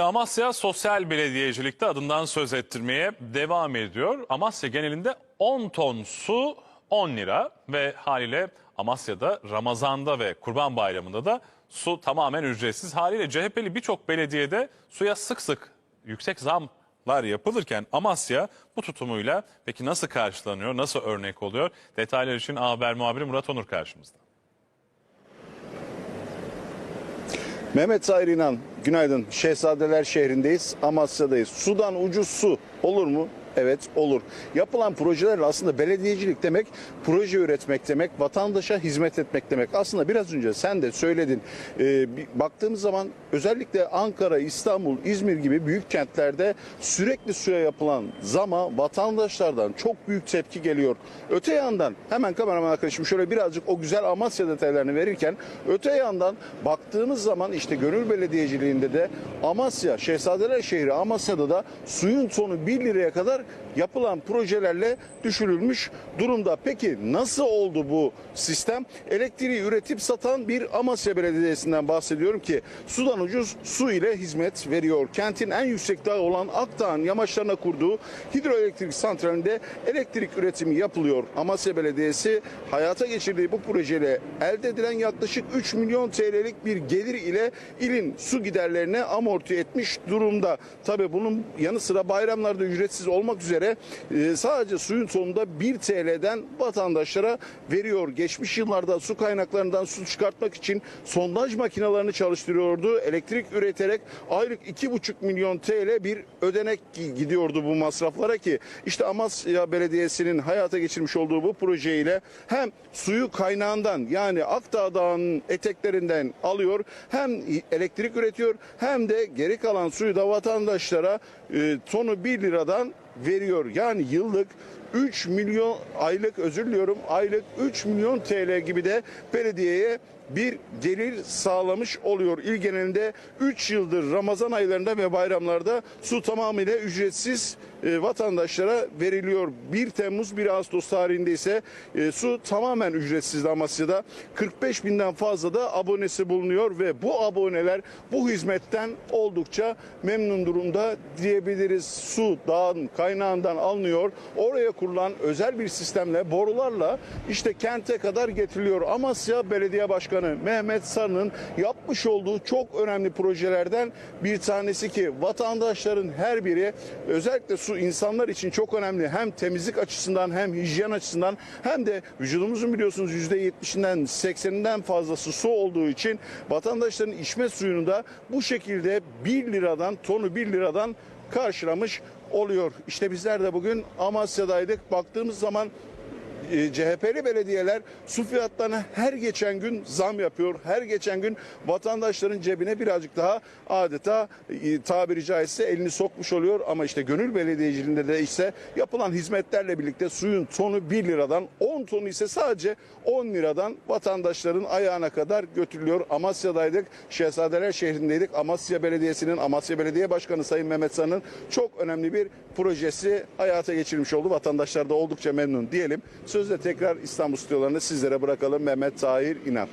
Ve Amasya sosyal belediyecilikte adından söz ettirmeye devam ediyor. Amasya genelinde 10 ton su 10 lira ve haliyle Amasya'da Ramazan'da ve Kurban Bayramı'nda da su tamamen ücretsiz. Haliyle CHP'li birçok belediyede suya sık sık yüksek zamlar yapılırken Amasya bu tutumuyla peki nasıl karşılanıyor, nasıl örnek oluyor? Detaylar için A Haber muhabiri Murat Onur karşımızda. Mehmet Zahir İnan, günaydın. Şehzadeler şehrindeyiz, Amasya'dayız. Sudan ucuz su olur mu? Evet olur. Yapılan projelerle aslında belediyecilik demek, proje üretmek demek, vatandaşa hizmet etmek demek. Aslında biraz önce sen de söyledin. Bir baktığımız zaman özellikle Ankara, İstanbul, İzmir gibi büyük kentlerde sürekli suya yapılan zama vatandaşlardan çok büyük tepki geliyor. Öte yandan hemen kameraman arkadaşım şöyle birazcık o güzel Amasya detaylarını verirken öte yandan baktığımız zaman işte gönül belediyeciliğinde de Amasya, Şehzadeler şehri Amasya'da da suyun tonu 1 liraya kadar yapılan projelerle düşürülmüş durumda. Peki nasıl oldu bu sistem? Elektriği üretip satan bir Amasya Belediyesi'nden bahsediyorum ki sudan ucuz su ile hizmet veriyor. Kentin en yüksek dağı olan Akdağ'ın yamaçlarına kurduğu hidroelektrik santralinde elektrik üretimi yapılıyor. Amasya Belediyesi hayata geçirdiği bu projeyle elde edilen yaklaşık 3 milyon TL'lik bir gelir ile ilin su giderlerini amorti etmiş durumda. Tabi bunun yanı sıra bayramlarda ücretsiz olmak üzere e, sadece suyun sonunda 1 TL'den vatandaşlara veriyor. Geçmiş yıllarda su kaynaklarından su çıkartmak için sondaj makinelerini çalıştırıyordu. Elektrik üreterek aylık 2,5 milyon TL bir ödenek gidiyordu bu masraflara ki işte Amasya Belediyesi'nin hayata geçirmiş olduğu bu projeyle hem suyu kaynağından yani Akdağ Dağı'nın eteklerinden alıyor hem elektrik üretiyor hem de geri kalan suyu da vatandaşlara e, tonu 1 liradan veriyor. Yani yıllık 3 milyon aylık özür diliyorum aylık 3 milyon TL gibi de belediyeye bir gelir sağlamış oluyor. İl genelinde 3 yıldır Ramazan aylarında ve bayramlarda su tamamıyla ücretsiz e, vatandaşlara veriliyor. 1 Temmuz 1 Ağustos tarihinde ise e, su tamamen ücretsiz Amasya'da. 45 binden fazla da abonesi bulunuyor ve bu aboneler bu hizmetten oldukça memnun durumda diyebiliriz. Su dağın kaynağından alınıyor. Oraya kurulan özel bir sistemle borularla işte kente kadar getiriliyor. Amasya Belediye Başkanı Mehmet Sarı'nın yapmış olduğu çok önemli projelerden bir tanesi ki vatandaşların her biri özellikle su insanlar için çok önemli. Hem temizlik açısından hem hijyen açısından hem de vücudumuzun biliyorsunuz %70'inden 80'inden fazlası su olduğu için vatandaşların içme suyunu da bu şekilde 1 liradan tonu 1 liradan karşılamış oluyor. İşte bizler de bugün Amasya'daydık. Baktığımız zaman CHP'li belediyeler su fiyatlarına her geçen gün zam yapıyor. Her geçen gün vatandaşların cebine birazcık daha adeta e, tabiri caizse elini sokmuş oluyor. Ama işte gönül belediyeciliğinde de ise yapılan hizmetlerle birlikte suyun tonu 1 liradan 10 tonu ise sadece 10 liradan vatandaşların ayağına kadar götürülüyor. Amasya'daydık. Şehzadeler şehrindeydik. Amasya Belediyesi'nin Amasya Belediye Başkanı Sayın Mehmet San'ın çok önemli bir projesi hayata geçirmiş oldu. Vatandaşlar da oldukça memnun diyelim. Sözde tekrar İstanbul stüdyolarını sizlere bırakalım. Mehmet Tahir İnan.